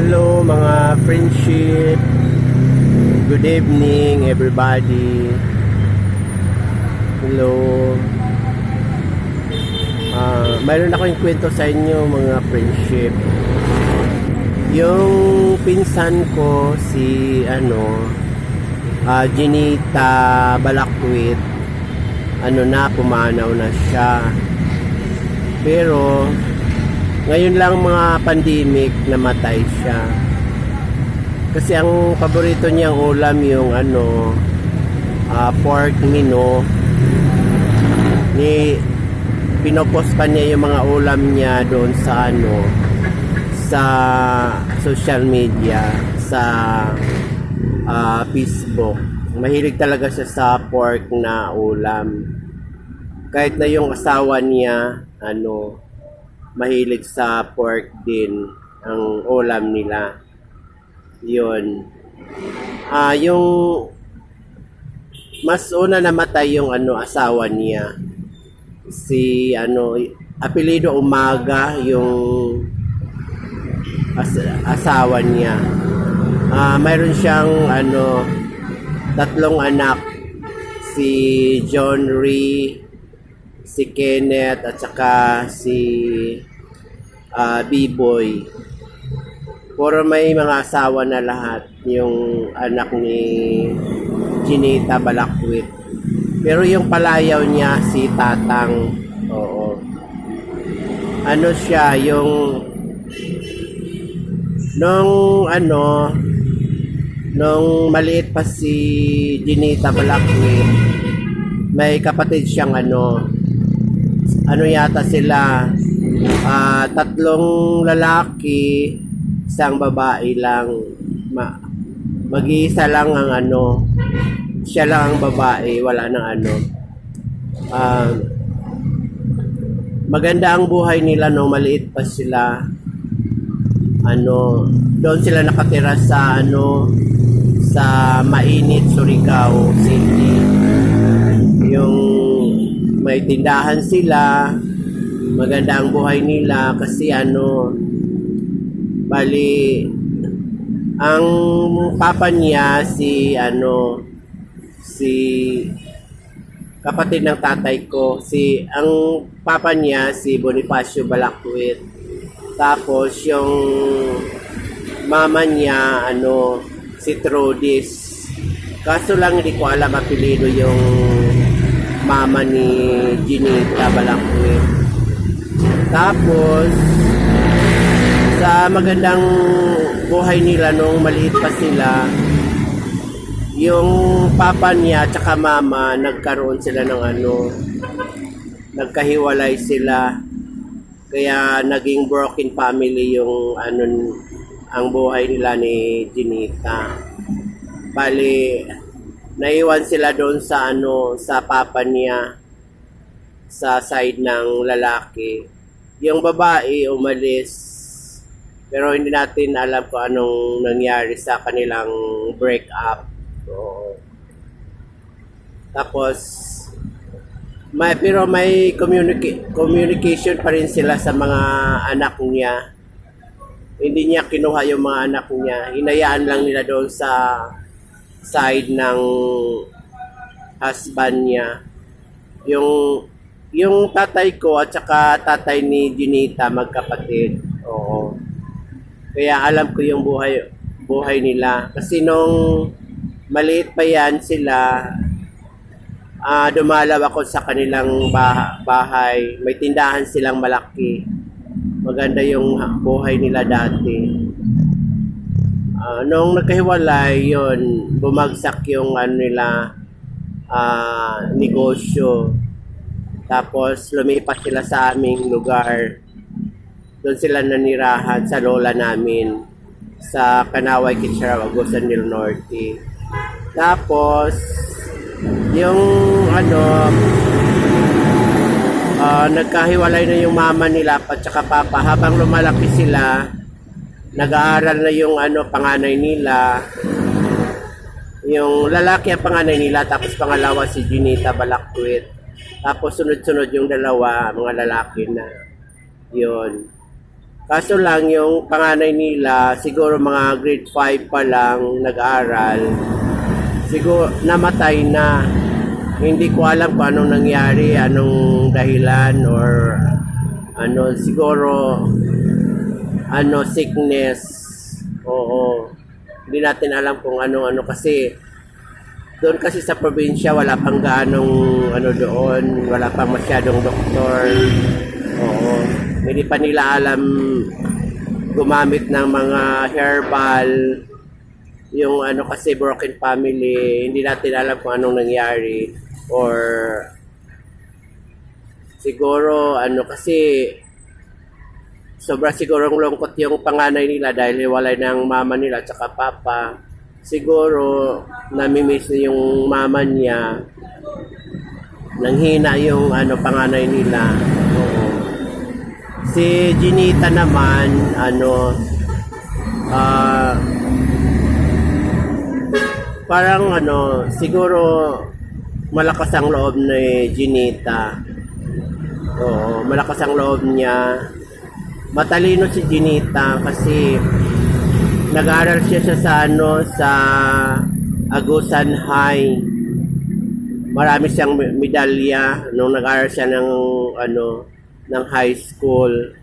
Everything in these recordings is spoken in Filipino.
Hello mga friendship. Good evening everybody. Hello. Ah, mayroon ako yung kwento sa inyo mga friendship. Yung pinsan ko si ano ah Jinita Balakwit ano na pumanaw na siya. Pero ngayon lang mga pandemic namatay siya. Kasi ang paborito niyang ulam yung ano ah, pork mino ni pinopost pa niya yung mga ulam niya doon sa ano sa social media sa ah, Facebook. Mahilig talaga siya sa pork na ulam. Kahit na yung asawa niya ano mahilig sa pork din ang ulam nila. Yun. Ah, yung mas una namatay yung ano asawa niya. Si ano apelyido Umaga yung as- asawa niya. Ah, mayroon siyang ano tatlong anak si John Ree si Kenneth at saka si ah, B-Boy. Puro may mga asawa na lahat yung anak ni Ginita Balakwit. Pero yung palayaw niya si Tatang. Oo. Ano siya yung nung ano nung maliit pa si Ginita Balakwit may kapatid siyang ano ano yata sila? Ah, tatlong lalaki isang babae lang. Ma, mag-iisa lang ang ano. Siya lang ang babae wala nang ano. Ah, maganda ang buhay nila nung maliit pa sila. Ano doon sila nakatira sa ano sa mainit Surigao City. Yung may tindahan sila maganda ang buhay nila kasi ano bali ang papa niya si ano si kapatid ng tatay ko si ang papa niya si Bonifacio Balakwit tapos yung mama niya ano si Trudis kaso lang hindi ko alam apelido yung mama ni Ginita Balakwit. Tapos, sa magandang buhay nila nung maliit pa sila, yung papa niya at mama, nagkaroon sila ng ano, nagkahiwalay sila. Kaya naging broken family yung ano, ang buhay nila ni Ginita. Bali, naiwan sila doon sa ano sa papa niya sa side ng lalaki. Yung babae umalis pero hindi natin alam kung anong nangyari sa kanilang break up so, tapos may pero may communica- communication pa rin sila sa mga anak niya. Hindi niya kinuha yung mga anak niya. Hinayaan lang nila doon sa side ng husband niya. Yung yung tatay ko at saka tatay ni Junita magkapatid. Oo. Kaya alam ko yung buhay buhay nila kasi nung maliit pa yan sila ah dumalaw ako sa kanilang bah- bahay. May tindahan silang malaki. Maganda yung ha- buhay nila dati. Ah, nung nagkahiwalay, yon bumagsak yung ano nila ah, negosyo. Tapos lumipat sila sa aming lugar. Doon sila nanirahan sa lola namin sa Kanaway, Kitchener, Agusan del Norte. Tapos yung ano ah, nagkahiwalay na yung mama nila at saka papa habang lumalaki sila nag-aaral na yung ano panganay nila yung lalaki ang panganay nila tapos pangalawa si Junita Balakwit tapos sunod-sunod yung dalawa mga lalaki na yun Kaso lang yung panganay nila, siguro mga grade 5 pa lang nag-aral. Siguro namatay na. Hindi ko alam kung anong nangyari, anong dahilan or ano siguro ano sickness. Oo. Hindi natin alam kung ano-ano kasi doon kasi sa probinsya wala pang gaanong ano doon, wala pang masyadong doktor. Oo. Hindi pa nila alam gumamit ng mga herbal yung ano kasi broken family, hindi natin alam kung anong nangyari or siguro ano kasi sobra sigurong lungkot yung panganay nila dahil hiwalay ng mama nila at saka papa. Siguro namimiss niya yung mama niya. Nanghina yung ano panganay nila. Oo. Si Ginita naman ano ah parang ano siguro malakas ang loob ni Ginita. Oo, malakas ang loob niya matalino si Ginita kasi nag-aral siya, siya sa ano sa Agusan High. Marami siyang me- medalya nung nag-aral siya ng ano ng high school.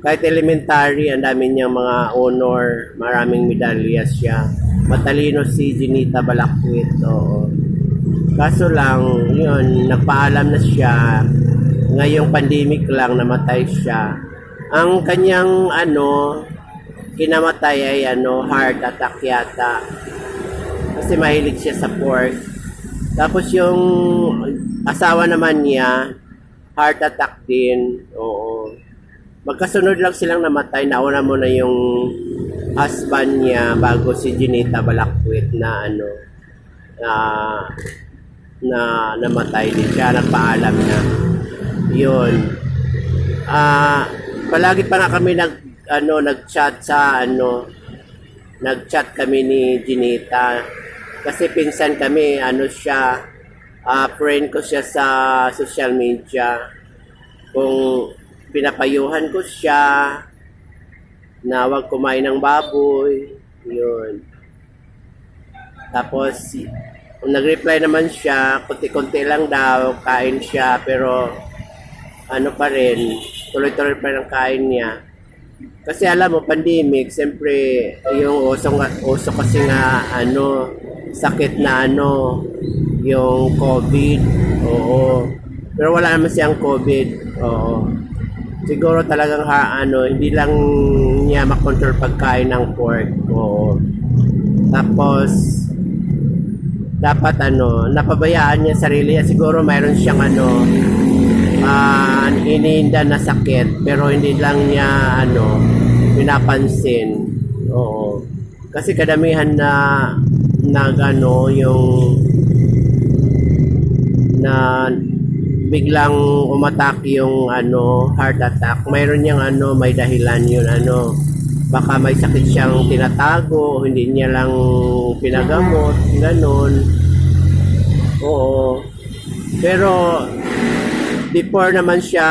Kahit elementary, ang dami niyang mga honor, maraming medalya siya. Matalino si Ginita Balakwit, oo. Kaso lang, yun, nagpaalam na siya. Ngayong pandemic lang, namatay siya ang kanyang ano kinamatay ay ano heart attack yata. Kasi mahilig siya sa pork. Tapos yung asawa naman niya heart attack din. Oo. Magkasunod lang silang namatay. Nauna mo na yung husband niya bago si Ginita Balakwit na ano na na namatay din. Siya nagpaalam na. Yun. Ah palagi pa nga kami nag ano nag-chat sa ano nag-chat kami ni Ginita. Kasi pinsan kami ano siya ah, friend ko siya sa social media. Kung pinapayuhan ko siya na wag kumain ng baboy yun. Tapos nag-reply naman siya kunti-kunti lang daw kain siya pero ano pa rin tuloy-tuloy pa ang kain niya. Kasi alam mo, pandemic, siyempre, yung uso, uso kasi nga, ano, sakit na ano, yung COVID. Oo. Pero wala naman siyang COVID. Oo. Siguro talagang ha, ano, hindi lang niya makontrol pagkain ng pork. Oo. Tapos, dapat ano, napabayaan niya sarili niya. Siguro mayroon siyang ano, ah iniinda na sakit pero hindi lang niya ano pinapansin. Oo. Kasi kadamihan na nag ano yung na biglang umatak yung ano heart attack. Mayroon niyang ano may dahilan yun ano. Baka may sakit siyang tinatago hindi niya lang pinagamot ganon. Oo. Pero before naman siya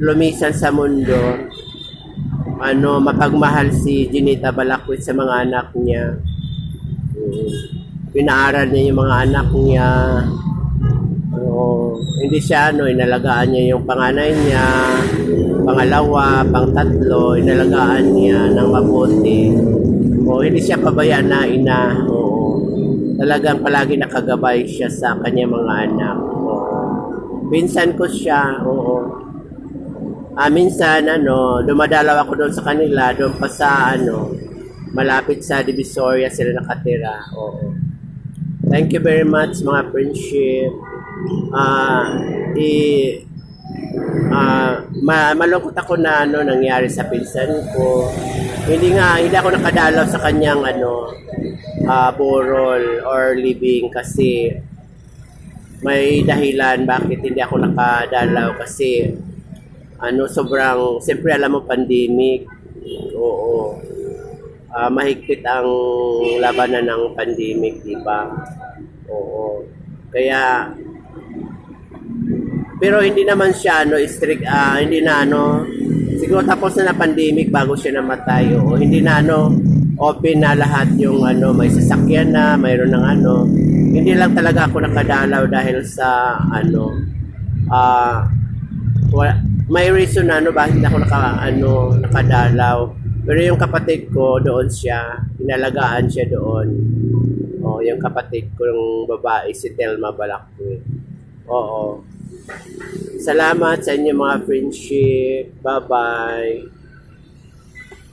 lumisan sa mundo, ano, mapagmahal si Ginita Balakwit sa mga anak niya. Mm. Pinaaral niya yung mga anak niya. Oo. hindi siya, ano, inalagaan niya yung panganay niya, pangalawa, pang tatlo, inalagaan niya ng mabuti. O, hindi siya pabayaan na ina. Oo. Talagang palagi nakagabay siya sa kanyang mga anak. Oo. Pinsan ko siya, oo. Ah, minsan, ano, dumadalaw ako doon sa kanila, doon pa sa, ano, malapit sa Divisoria sila nakatira, oo. Thank you very much, mga friendship. Ah, i, ah, ma malungkot ako na, ano, nangyari sa pinsan ko. Hindi nga, hindi ako nakadalaw sa kanyang, ano, ah, burol or living kasi may dahilan bakit hindi ako nakadalaw kasi ano sobrang siyempre alam mo pandemic oo Ah, mahigpit ang labanan ng pandemic di ba oo kaya pero hindi naman siya ano strict ah, hindi na ano siguro tapos na na pandemic bago siya namatay. O hindi na ano, open na lahat yung ano, may sasakyan na, mayroon ng ano. Hindi lang talaga ako nakadalaw dahil sa ano, ah, wa- may reason ano bakit ako naka, ano, nakadalaw. Pero yung kapatid ko, doon siya, inalagaan siya doon. O, yung kapatid ko yung babae, si Telma Balakwe. Oo. Salamat sa inyong mga friendship. Bye-bye.